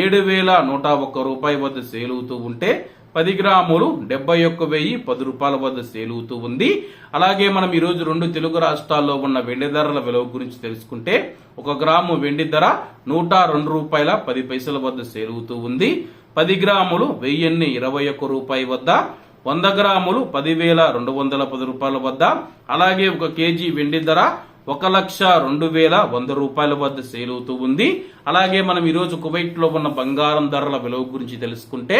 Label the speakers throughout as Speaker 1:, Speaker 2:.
Speaker 1: ఏడు వేల నూట ఒక్క రూపాయి వద్ద సేలుతూ ఉంటే పది గ్రాములు డెబ్బై ఒక్క వెయ్యి పది రూపాయల వద్ద సేలుతూ ఉంది. అలాగే మనం ఈరోజు రెండు తెలుగు రాష్ట్రాల్లో ఉన్న వెండి ధరల విలువ గురించి తెలుసుకుంటే ఒక గ్రాము వెండి ధర నూట రెండు రూపాయల పది పైసల వద్ద సేలుతూ ఉంది. పది గ్రాములు వెయ్యిన్ని ఇరవై ఒక్క రూపాయి వద్ద వంద గ్రాములు పదివేల రెండు వందల పది రూపాయల వద్ద. అలాగే ఒక కేజీ వెండి ధర ఒక లక్ష రెండు వేల వంద రూపాయల వద్ద సేల్ అవుతూ ఉంది. అలాగే మనం ఈరోజు కువైట్లో ఉన్న బంగారం ధరల విలువ గురించి తెలుసుకుంటే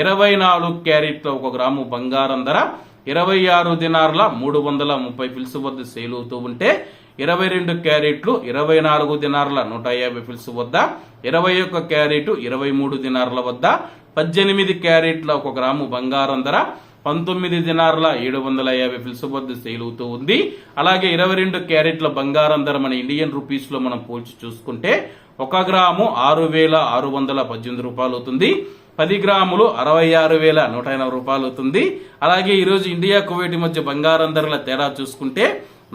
Speaker 1: ఇరవై నాలుగు క్యారెట్ల ఒక గ్రాము బంగారం ధర ఇరవై ఆరు దినార్ల మూడు వందల ముప్పై ఫిల్స్ వద్ద సేల్ అవుతూ ఉంటే ఇరవై రెండు క్యారెట్లు ఇరవై నాలుగు దినార్ల నూట యాభై ఫిల్స్ వద్ద ఇరవై ఒక్క క్యారెట్ ఇరవై మూడు దినార్ల వద్ద పద్దెనిమిది క్యారెట్ల ఒక గ్రాము బంగారం ధర పంతొమ్మిది దినార్ల ఏడు వందల యాభై ఫిల్స్ వద్ద సేల్ అవుతూ ఉంది. అలాగే ఇరవై రెండు క్యారెట్ల బంగారం ధర మన ఇండియన్ రూపీస్లో మనం పోల్చి చూసుకుంటే ఒక గ్రాము ఆరు వేల ఆరు వందల పద్దెనిమిది రూపాయలు అవుతుంది పది గ్రాములు అరవై ఆరు వేల నూట ఎనభై రూపాయలు అవుతుంది అలాగే ఈరోజు ఇండియా కువైట్ మధ్య బంగారం ధరల తేడా చూసుకుంటే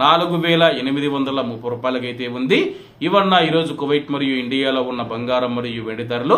Speaker 1: నాలుగు వేల ఎనిమిది వందల ముప్పై రూపాయలకైతే ఉంది. ఇవన్న ఈరోజు కువైట్ మరియు ఇండియాలో ఉన్న బంగారం మరియు వెండి ధరలు